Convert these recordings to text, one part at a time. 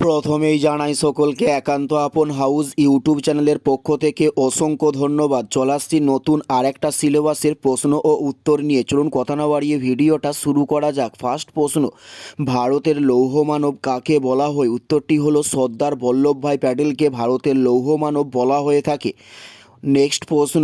প্রথমেই জানাই সকলকে একান্ত আপন হাউস ইউটিউব চ্যানেলের পক্ষ থেকে অসংখ্য ধন্যবাদ। চলে আসছি নতুন আরেকটা সিলেবাসের প্রশ্ন ও উত্তর নিয়ে। চলুন কথা না বাড়িয়ে ভিডিওটা শুরু করা যাক। ফার্স্ট প্রশ্ন, ভারতের লৌহ মানব কাকে বলা হয়? উত্তরটি হলো সর্দার বল্লভভাই প্যাটেলকে ভারতের লৌহ মানব বলা হয়ে থাকে। নেক্সট প্রশ্ন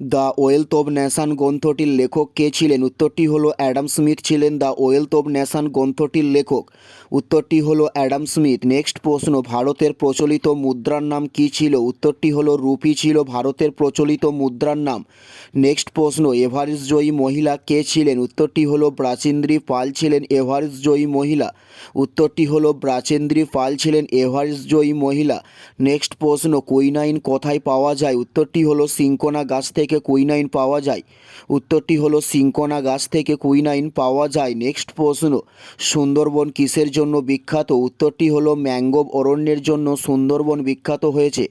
দ্য ওয়েলথ অব ন্যাশন গ্রন্থটির লেখক কে ছিলেন? উত্তরটি হলো অ্যাডাম স্মিথ ছিলেন দ্য ওয়েলথ অব ন্যাশন গ্রন্থটির লেখক। উত্তরটি হলো অ্যাডাম স্মিথ। নেক্সট প্রশ্ন, ভারতের প্রচলিত মুদ্রার নাম কি ছিল? উত্তরটি হলো রুপি ছিল ভারতের প্রচলিত মুদ্রার নাম। নেক্সট প্রশ্ন, এভারেস্ট জয়ী মহিলা কে ছিলেন? উত্তরটি হলো ব্রাচেন্দ্রী পাল ছিলেন এভারেস্ট জয়ী মহিলা। উত্তরটি হলো ব্রাচেন্দ্রী পাল ছিলেন এভারেস্ট জয়ী মহিলা। নেক্সট প্রশ্ন, কুইনাইন কোথায় পাওয়া যায়? উত্তরটি হলো সিঙ্কোনা গাছ থেকে কুইনাইন পাওয়া যায়। উত্তরটি হলো, সিঙ্কোনা গাছ থেকে কুইনাইন পাওয়া যায়। নেক্সট প্রশ্ন, সুন্দরবন কিসের জন্য বিখ্যাত? উত্তরটি হলো ম্যাঙ্গোভ অরণ্যের জন্য সুন্দরবন বিখ্যাত হয়েছে।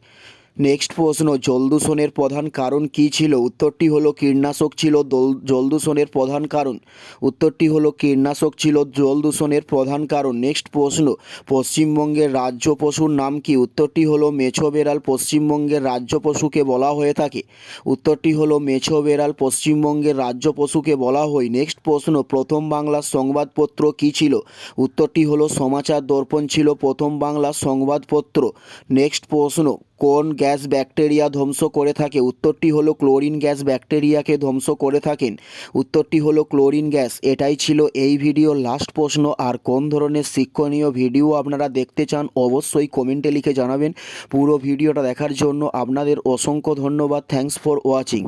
নেক্সট প্রশ্ন জলদূষণের প্রধান কারণ কী ছিল? উত্তরটি হলো, কীটনাশক ছিল দল- জলদূষণের প্রধান কারণ। উত্তরটি হলো, কীটনাশক ছিল জলদূষণের প্রধান কারণ। নেক্সট প্রশ্ন, পশ্চিমবঙ্গের রাজ্য পশুর নাম কি? উত্তরটি হলো, মেছো বেড়াল পশ্চিমবঙ্গের রাজ্য পশুকে বলা হয়ে থাকে। উত্তরটি হলো, মেছো বেড়াল পশ্চিমবঙ্গের রাজ্য পশুকে বলা হয়। নেক্সট প্রশ্ন, প্রথম বাংলার সংবাদপত্র কী ছিল? উত্তরটি হলো, সমাচার দর্পণ ছিল প্রথম বাংলার সংবাদপত্র। নেক্সট প্রশ্ন, কোন গ্যাস ব্যাকটেরিয়া ধ্বংস করে থাকে। উত্তরটি হলো ক্লোরিন গ্যাস ব্যাকটেরিয়াকে ধ্বংস করে থাকেন। উত্তরটি হলো ক্লোরিন গ্যাস। এটাই ছিল এই ভিডিও। লাস্ট প্রশ্ন, আর কোন ধরনের শিক্ষণীয় ভিডিও আপনারা দেখতে চান অবশ্যই কমেন্টে লিখে জানাবেন। পুরো ভিডিওটা দেখার জন্য আপনাদের অসংখ্য ধন্যবাদ। Thanks for watching